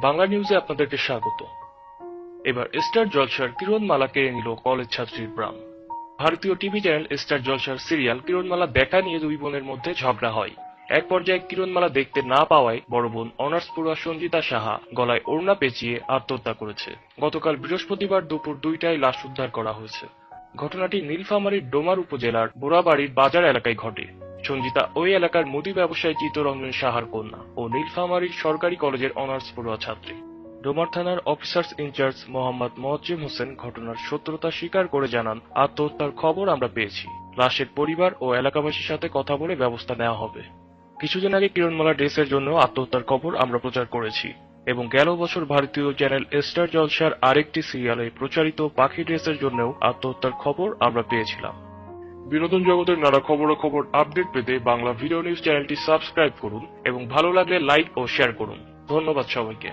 বাংলা নিউজে আপনাদেরকে স্বাগত। এবার স্টার জলসার কিরণমালা কেড়ে নিল কলেজ ছাত্রীর প্রাণ। ভারতীয় টিভি চ্যানেল স্টার জলসার সিরিয়াল কিরণমালা দেখা নিয়ে দুই বোনের মধ্যে ঝগড়া হয়। এক পর্যায়ে কিরণমালা দেখতে না পাওয়ায় বড় বোন অনার্স পড়ুয়া সঞ্জিতা সাহা গলায় ওড়না পেঁচিয়ে আত্মহত্যা করেছে। গতকাল বৃহস্পতিবার দুপুর দুইটায় লাশ উদ্ধার করা হয়েছে। ঘটনাটি নীলফামারীর ডোমার উপজেলার বোরাবাড়ির বাজার এলাকায় ঘটে। সঞ্জিতা ওই এলাকার মুদি ব্যবসায়ী চিত্তরঞ্জন সাহার কন্যা ও নীলফামারীর সরকারি কলেজের অনার্স পড়ুয়া ছাত্রী। ডোমার থানার officers in charge Mohammad Moazzem Hossain ঘটনার সত্যতা স্বীকার করে জানান, আত্মহত্যার খবর আমরা পেয়েছি। লাশের পরিবার ও এলাকাবাসীর সাথে কথা বলে ব্যবস্থা নেওয়া হবে। কিছুদিন আগে কিরণমালা ড্রেসের জন্য আত্মহত্যার খবর আমরা প্রচার করেছি এবং গেল বছর ভারতীয় চ্যানেল স্টার জলসার আরেকটি সিরিয়ালে প্রচারিত পাখি ড্রেসের জন্যও আত্মহত্যার খবর আমরা পেয়েছিলাম। বিনোদন জগতের নানা খবর খবর আপডেট পেতে বাংলা ভিডিও নিউজ চ্যানেলটি সাবস্ক্রাইব করুন এবং ভালো লাগলে লাইক ও শেয়ার করুন। ধন্যবাদ সবাইকে।